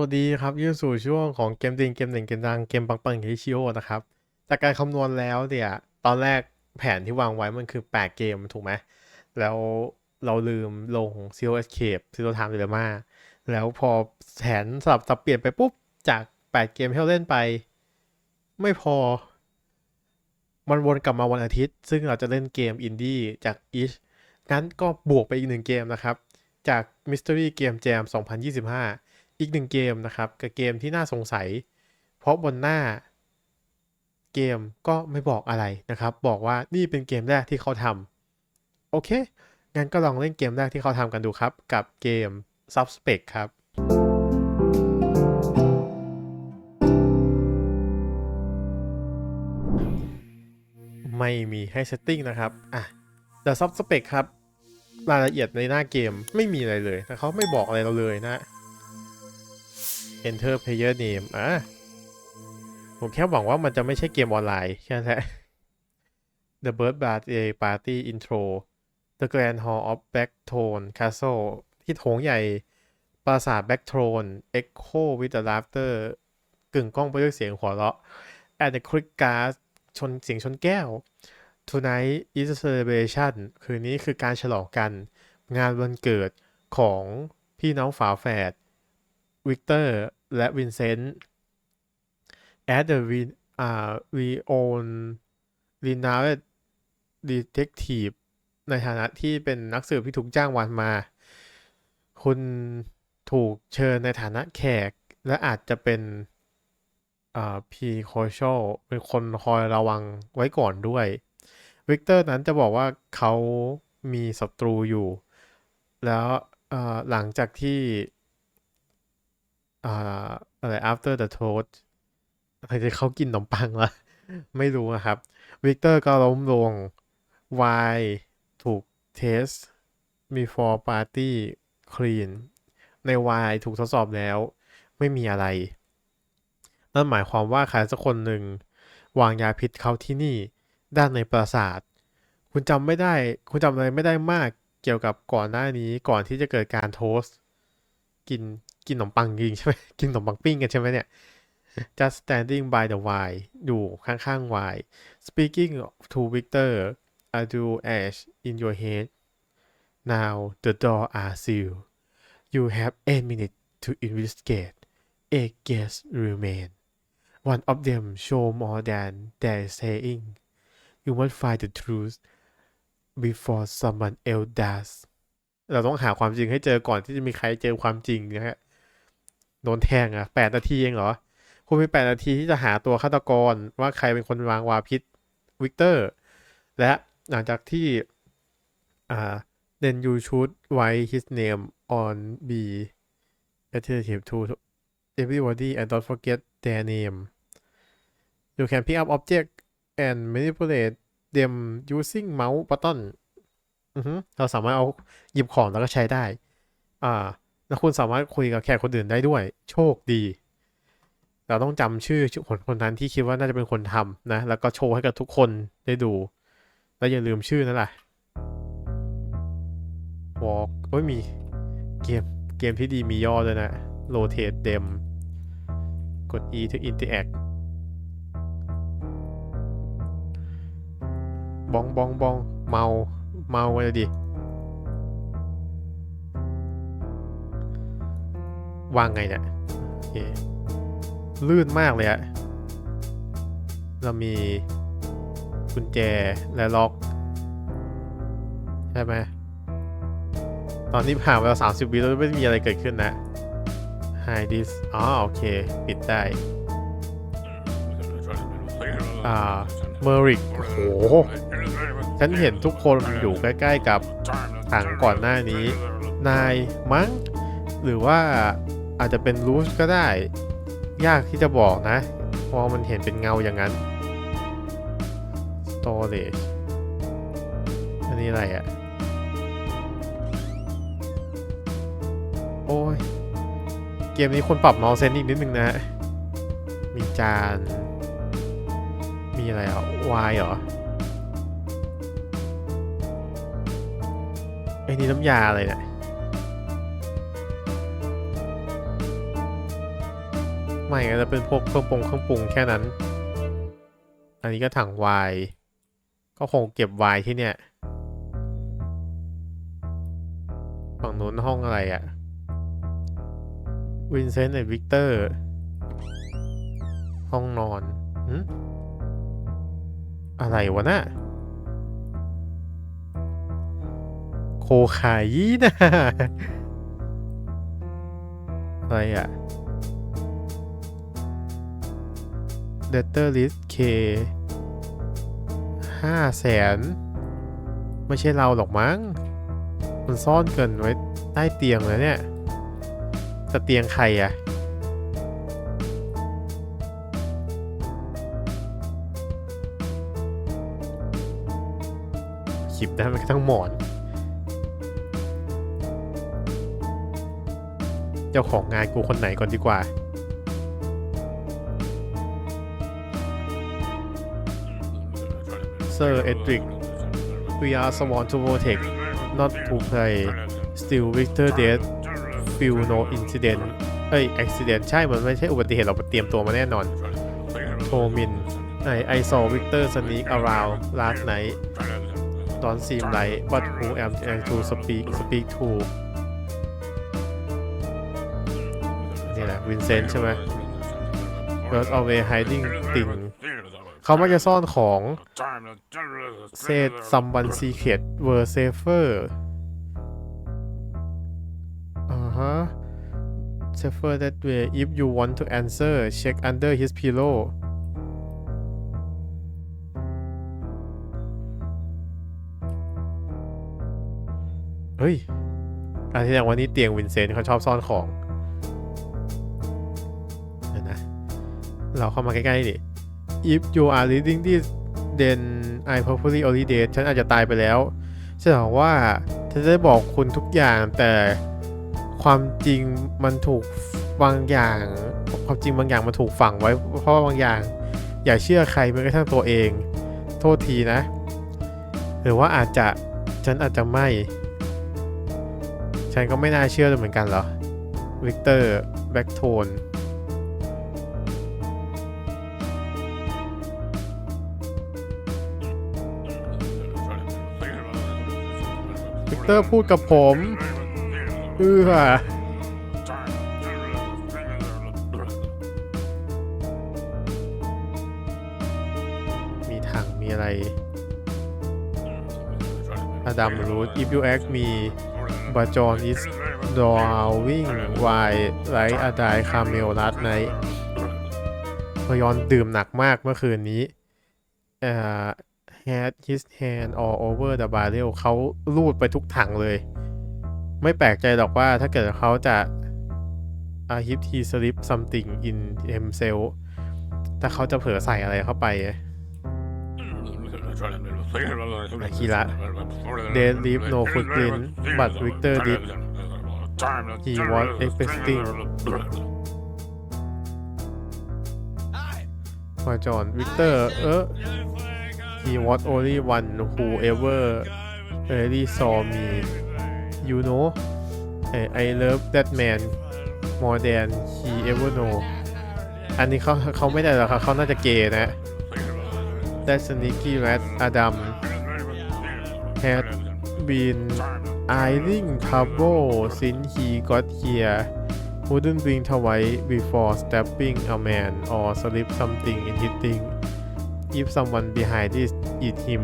วัสดีครับยื่นสู่ช่วงของเกมจริงเกมหนึ่งเกมดังเกมปังปังฮิชิโอนะครับ จากการคำนวณแล้วเนี่ยตอนแรกแผนที่วางไว้มันคือ 8 เกมถูกไหมแล้วเราลืมลง Zero Escape Zero Time Dilemma แล้วพอแผนสลับสับเปลี่ยนไปปุ๊บ จาก 8 เกมที่เราเล่นไป ไม่พอ มันวนกลับมาวันอาทิตย์ ซึ่งเราจะเล่นเกมอินดี้จาก Each งั้นก็บวกไปอีกหนึ่งเกมนะครับ จาก Mystery Game Jam 2025 อีกหนึ่งเกมนะครับกับเกมที่น่าสงสัย เพราะบนหน้าเกมก็ไม่บอกอะไรนะครับ บอกว่านี่เป็นเกมแรกที่เขาทำโอเค งั้นก็ลองเล่นเกมแรกที่เขาทำกันดูครับ กับเกม Subspect ครับไม่มีให้เซตติ้งนะครับอะ The Subspect ครับ รายละเอียดในหน้าเกมไม่มีอะไรเลยแต่เขาไม่บอกอะไรเราเลยนะ Enter Player Name อะผมแค่หวังว่ามันจะไม่ใช่เกมออนไลน์แค่นั้นแหละ The Birthday Party Intro The Grand Hall of Backtone Castle ที่โถงใหญ่ ปราสาท Backtone Echo with the Laughter กึ่งก้องไปด้วยเสียงหัวเราะ And the Crick Gas ชนเสียงชนแก้ว Tonight is a celebration คืนนี้คือการฉลองกัน งานวันเกิดของพี่น้องฝาแฝดวิกเตอร์ และวินเซนต์ at the we อ่า we own renowned detective ในฐานะที่เป็นนักสืบที่ถูกจ้างวันมา คุณถูกเชิญในฐานะแขก และอาจจะเป็นอ่า p c o c i a l เป็นคนคอยระวังไว้ก่อนด้วย วิกเตอร์นั้นจะบอกว่าเขามีศัตรูอยู่ แล้วหลังจากที่ อ่าอะไร after the toast อะไรที่เขากินขนมปังละไม่รู้นะครับ วิกเตอร์ก็ล้มลงวายถูกเทส before party clean ในวายถูกทดสอบแล้ว ไม่มีอะไร นั่นหมายความว่าใครสักคนหนึ่ง วางยาพิษเขาที่นี่ด้านในปราสาท คุณจำไม่ได้ คุณจำอะไรไม่ได้มากเกี่ยวกับก่อนหน้านี้ก่อนที่จะเกิดการโทสกิน กินขนมปังจริงใช่ไหมกินขนมปังปิ้งกันใช่ไหมเนี่ย just standing by the wine อยู่ข้างๆ wine speaking to Victor I do ash in your head now the door are sealed you have eight minutes to investigate eight guests remain one of them show more than they're saying you must find the truth before someone else does เราต้องหาความจริงให้เจอก่อนที่จะมีใครเจอความจริงนะฮะ โดนแทงอะแปดนาทีเองเหรอ คุณมีแปดนาทีที่จะหาตัวฆาตกรว่าใครเป็นคนวางวาพิษวิกเตอร์ และหลังจากที่อ่า then you should write his name on B attentive to everybody and don't forget their name you can pick up object and manipulate them using mouse button อือฮึเราสามารถเอาหยิบของแล้วก็ใช้ได้ อ่า แล้วคุณสามารถคุยกับแขกคนอื่นได้ด้วย โชคดี เราต้องจำชื่อคนคนนั้นที่คิดว่าน่าจะเป็นคนทำนะ แล้วก็โชว์ให้กับทุกคนได้ดู แล้วอย่าลืมชื่อนั่นแหละ walk โอ้ยมีเกมเกมที่ดีมีย่อด้วยนะ rotate them กด E to interact บองบองบองเมา เมาเลยดิ วางไงเนี่ยโอเคลื่นมากเลยอะเรามีกุญแจและล็อกใช่ไหมตอนนี้ผ่านไปแล้วสามสิบวิแล้วไม่มีอะไรเกิดขึ้นนะ Hide this อ๋อโอเค ปิดได้อ่าเมอริกโอ้โห ฉันเห็นทุกคนอยู่ใกล้ ๆ กับถังก่อนหน้านี้ นายมั้ง หรือว่า อาจจะเป็นรูชก็ได้ ยากที่จะบอกนะ เพราะมันเห็นเป็นเงาอย่างนั้น storage อันนี้อะไรอะ่ะ โอ้ย เกมนี้คนปรับเมาส์เซนอีกนิดนึงนะ มีจาน มีอะไรอะวายเหรอไอ้นี่น้ำยาอะไรเนี่ย ไม่ก็จะเป็นพวกเครื่องปรุงเครื่องปรุงแค่นั้น อันนี้ก็ถังไวน์ก็คงเก็บไวน์ที่เนี่ยฝั่งนู้นห้องอะไรอะวินเซนต์และวิกเตอร์ ห้องนอนหึอะไรวะน่ะโคคายีนะอะไรอะ d e t e r list K ห้าแสนไม่ใช่เราหรอกมั้ง มันซ่อนเกินไว้ใต้เตียงเลยเนี่ยแต่เตียงใครอะคลิปได้มันก็ทั้งหมอน เจ้าของงานกูคนไหนก่อนดีกว่า Sir Edric we are sworn to protect not to play still Victor dead feel no incident เอ้ย accident ใช่ มันไม่ใช่อุบัติเหตุเราเตรียมตัวมาแน่นอนโทมิน I I saw Victor sneak around last night don't seem like what who am I to speak speak to นี่แหละวินเซนต์ใช่ไหม was always hiding thing เขามักจะซ่อนของเซตซัมบันซีเคดเวอร์เซเฟอร์อ่าฮะ safer that way if you want to answer check under his pillow เฮ้ยอานที่แสดว่านี่เตียงวินเซนต์เขาชอบซ่อนของเดี๋ยวนะ เราเข้ามาใกล้ๆดิ if you are reading this then I probably already dead ฉันอาจจะตายไปแล้วฉันบอกว่าฉันได้บอกคุณทุกอย่างแต่ความจริงมันถูกบางอย่าง ความจริงบางอย่างมันถูกฝังไว้ เพราะว่าบางอย่าง อย่าเชื่อใครแม้กระทั่งตัวเอง โทษทีนะ หรือว่าอาจจะฉันอาจจะไม่ ฉันก็ไม่น่าเชื่อเลยเหมือนกันเหรอวิกเตอร์แบ็กโทน เตอร์พูดกับผมเออมีถังมีอะไรอดัมรูท if you ask me but John is drawing why like a die camel last night พยอนดื่มหนักมากเมื่อคืนนี้เอ่อ had his hand all over the barrel เขาลูดไปทุกถังเลย ไม่แปลกใจหรอกว่าถ้าเกิดเขาจะ a hip he slip something in himself ถ้าเขาจะเผลอใส่อะไรเข้าไป Akira. They They leave no footprint, but Victor did. He was expecting. expecting. for John Victor เออ he was only one who ever really saw me you know I, I love that man more than he ever know อันนี้เขาเขาไม่ได้หรอกครับเขาน่าจะเกย์นะ That sneaky rat Adam had been eyeing trouble since he got here wouldn't blink twice before stabbing a man or slip something in his thing if someone behind this eat him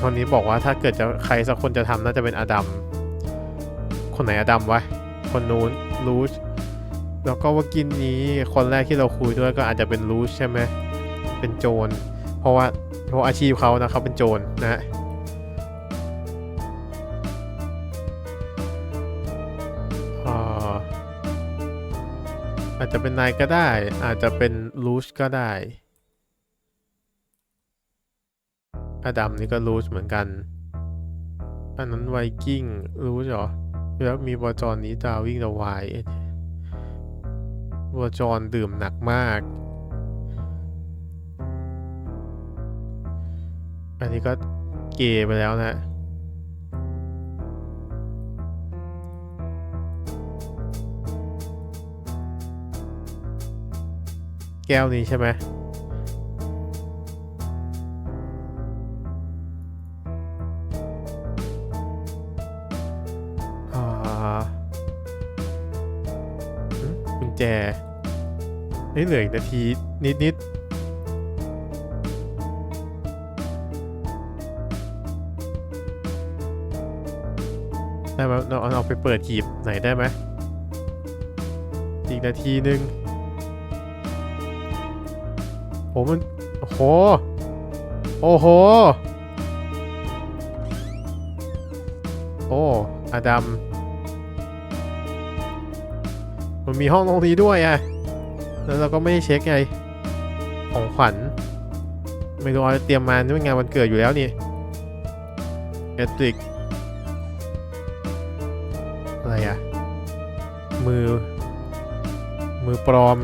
คนนี้บอกว่าถ้าเกิดจะใครสักคนจะทำน่าจะเป็นอดัม คนไหนอดัมวะ คนนู้นรูชแล้วก็ว่ากินนี้คนแรกที่เราคุยด้วยก็อาจจะเป็นรูชใช่ไหม เป็นโจร เพราะว่าเพราะอาชีพเขานะเขาเป็นโจรนะฮะอ่าอาจจะเป็นนายก็ได้ อาจจะเป็นลูชก็ได้ อดัมนี่ก็ลูชเหมือนกัน อันนั้นไวกิ้งลูชเหรอ แล้วมีวจรนี้ดาวิ่งเดอะไววจรดื่มหนักมาก อันนี้ก็เกไปแล้วนะแก้วนี้ใช่ไหม เฮ้ยเหลืออีกนาทีนิดนิดๆได้ไหมเราเอาไปเปิดหีบไหนได้ไหมอีกนาทีหนึ่งโหมันโอ้โห โอ้โห โอ้อดัม มันมีห้องตรงนี้ด้วยอะแล้วเราก็ไม่ได้เช็คไง ของขวัญ ไม่รู้เเตรียมมานี่เป็นงานวันเกิดอยู่แล้วนี่เอตริกอะไรอะมือ มือปลอม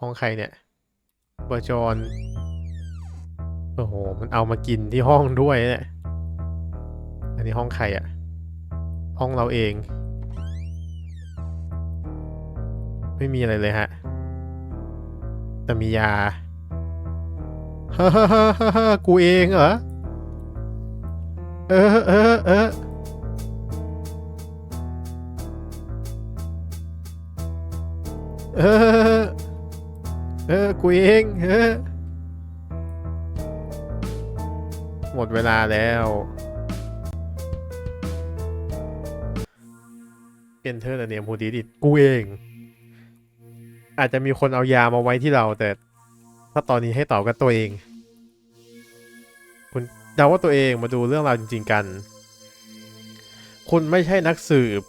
ห้องใครเนี่ยเบอร์จอนโอ้โห มันเอามากินที่ห้องด้วยเนี่ย อันนี้ห้องใครอะ ห้องเราเอง ไม่มีอะไรเลยฮะ แต่มียาฮ่าฮ่าฮ่าฮ่ากูเองเหรอ เออเออเออเออเออกูเองเออหมดเวลาแล้ว Enter the name who did it กูเอง อาจจะมีคนเอายามาไว้ที่เรา แต่ถ้าตอนนี้ให้ตอบกับตัวเอง คุณเดาว่าตัวเองมาดูเรื่องราวจริง ๆ กัน คุณไม่ใช่นักสืบ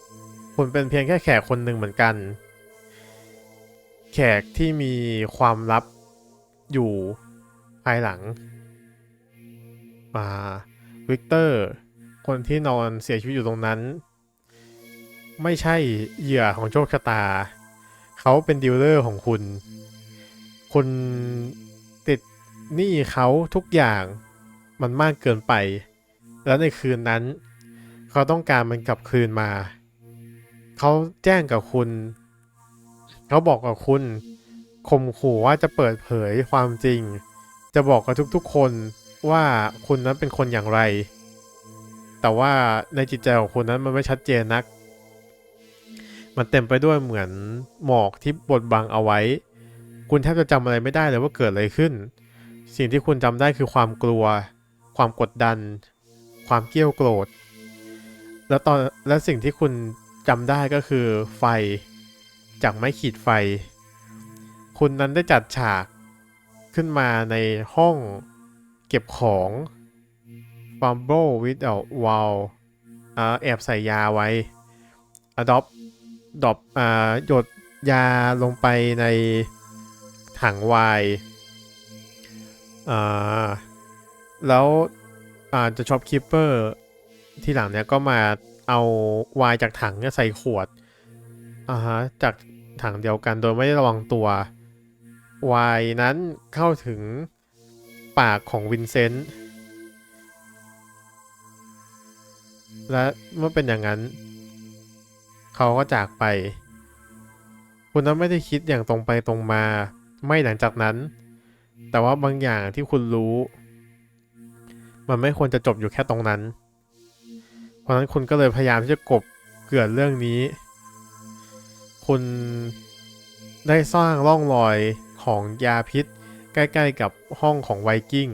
คุณเป็นเพียงแค่แขกคนหนึ่งเหมือนกัน แขกที่มีความลับอยู่ภายหลังอ่าวิกเตอร์ คนที่นอนเสียชีวิตอยู่ตรงนั้น ไม่ใช่เหยื่อของโชคชะตา เขาเป็นดีลเลอร์ของคุณ คุณติดหนี้เขาทุกอย่างมันมากเกินไป แล้วในคืนนั้น เขาต้องการมันกลับคืนมา เขาแจ้งกับคุณ เขาบอกกับคุณข่มขู่ว่าจะเปิดเผยความจริง จะบอกกับทุกๆคนว่าคุณนั้นเป็นคนอย่างไร แต่ว่าในจิตใจของคุณนั้นมันไม่ชัดเจนนัก มันเต็มไปด้วยเหมือนหมอกที่บดบังเอาไว้ คุณแทบจะจำอะไรไม่ได้เลยว่าเกิดอะไรขึ้น สิ่งที่คุณจำได้คือความกลัว ความกดดัน ความเกรี้ยวโกรธ แล้วตอนและสิ่งที่คุณจำได้ก็คือไฟจากไม้ขีดไฟ คุณนั้นได้จัดฉากขึ้นมาในห้องเก็บของ Fumble with a wall อ่าแอบใส่ยาไว้ Adopt ดรอปอ่าหยดยาลงไปในถังไวน์อ่าแล้วอ่าจะช็อปคิปเปอร์ที่หลังเนี้ยก็มาเอาไวน์จากถังเนี่ยใส่ขวดอ่าฮะจากถังเดียวกันโดยไม่ได้ระวังตัวไวน์นั้นเข้าถึงปากของวินเซนต์และเมื่อเป็นอย่างนั้น เขาก็จากไป คุณนั้นไม่ได้คิดอย่างตรงไปตรงมา ไม่หลังจากนั้น แต่ว่าบางอย่างที่คุณรู้ มันไม่ควรจะจบอยู่แค่ตรงนั้น เพราะฉะนั้นคุณก็เลยพยายามที่จะกบเกลื่อนเรื่องนี้ คุณได้สร้างร่องรอยของยาพิษ ใกล้ ๆ กับห้องของไวกิ้ง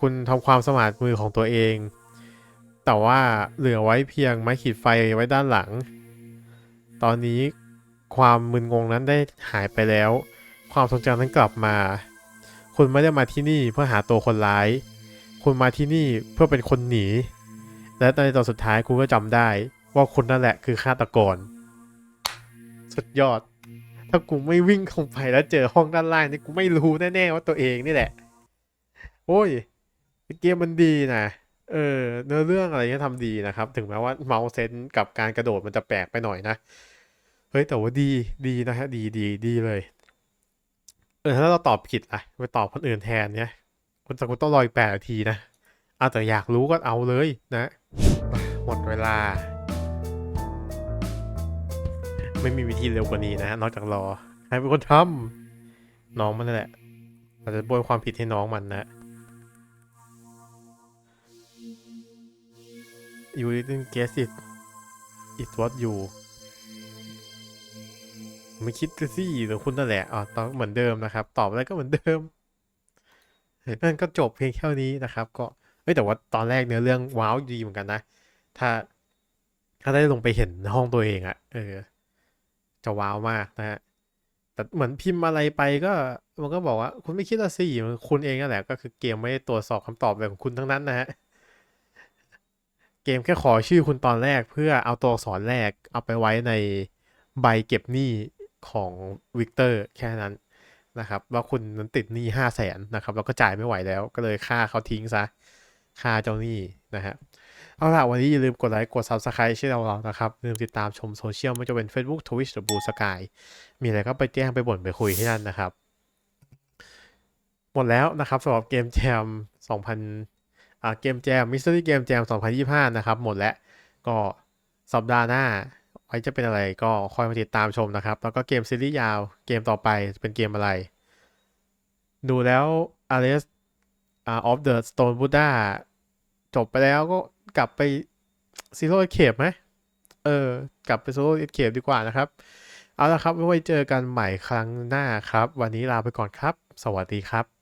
คุณทำความสมาร์ทมือของตัวเอง แต่ว่าเหลือไว้เพียงไม้ขีดไฟไว้ด้านหลัง ตอนนี้ความมึนงงนั้นได้หายไปแล้ว ความทรงจำนั้นกลับมา คุณไม่ได้มาที่นี่เพื่อหาตัวคนร้าย คุณมาที่นี่เพื่อเป็นคนหนี และในตอนสุดท้ายคุณก็จำได้ ว่าคุณนั่นแหละคือฆาตกร สุดยอด ถ้ากูไม่วิ่งเข้าไปแล้วเจอห้องด้านล่างนี่กูไม่รู้แน่ๆว่าตัวเองนี่แหละ โอ้ยเกมมันดีนะ เออเนื้อเรื่องอะไรเงี้ยทำดีนะครับ ถึงแม้ว่าเมาส์เซนกับการกระโดดมันจะแปลกไปหน่อยนะ เฮ้ยแต่ว่าดีดีนะฮะดีดีดีเลย เออถ้าเราตอบผิดอะไปตอบคนอื่นแทนเนี่ยคุณจะคุณต้องรออีกแปดนาทีนะเอาแต่อยากรู้ก็เอาเลยนะ หมดเวลา ไม่มีวิธีเร็วกว่านี้นะฮะนอกจากรอให้เป็นคนทำน้องมันนั่นแหละเราจะโบยความผิดให้น้องมันนะ You didn't guess it it was you ไม่คิดสิหรือคุณนั่นแหละอ๋อตองเหมือนเดิมนะครับ ตอบอะไรก็เหมือนเดิมนั่นก็จบเพียงแค่นี้นะครับ ก็เอ้แต่ว่าตอนแรกเนื้อเรื่องว้าวดีเหมือนกันนะ ถ้าถ้าได้ลงไปเห็นห้องตัวเองอะเออ จะว้าวมากนะฮะแต่เหมือนพิมพ์อะไรไปก็มันก็บอกว่า คุณไม่คิดละสิคุณเองนั่นแหละ ก็คือเกมไม่ได้ตรวจสอบคำตอบอะไรของคุณทั้งนั้นนะฮะ เกมแค่ขอชื่อคุณตอนแรกเพื่อเอาตัวอักษรแรกเอาไปไว้ในใบเก็บหนี้ของวิกเตอร์แค่นั้นนะครับ ว่าคุณนั้นติดหนี้ห้าแสนนะครับ แล้วก็จ่ายไม่ไหวแล้ว ก็เลยฆ่าเขาทิ้งซะฆ่าเจ้าหนี้นะฮะเอาล่ะ วันนี้อย่าลืมกดไลค์ กด Subscribe ช่องเรานะครับ ลืมติดตามชมโซเชียลไม่ว่าจะเป็น Facebook Twitch หรือ Blue Sky มีอะไรก็ไปแจ้งไปบ่นไปคุยที่นั่นนะครับ หมดแล้วนะครับสำหรับเกมแจม2000 เกมแจมมิส t ต r y เกมแจม 2025 นะครับ หมดแล้วก็สัปดาห์หน้า ไว้จะเป็นอะไรก็คอยมาติดตามชมนะครับ แล้วก็เกมซีรีส์ยาวเกมต่อไปเป็นเกมอะไร ดูแล้ว a r e s อ่า of the Stone Buddha จบไปแล้วก็กลับไป Zero Escape ไหมเออ กลับไป Zero Escape ดีกว่านะครับ เอาละครับไว้เจอกันใหม่ครั้งหน้าครับ วันนี้ลาไปก่อนครับ สวัสดีครับ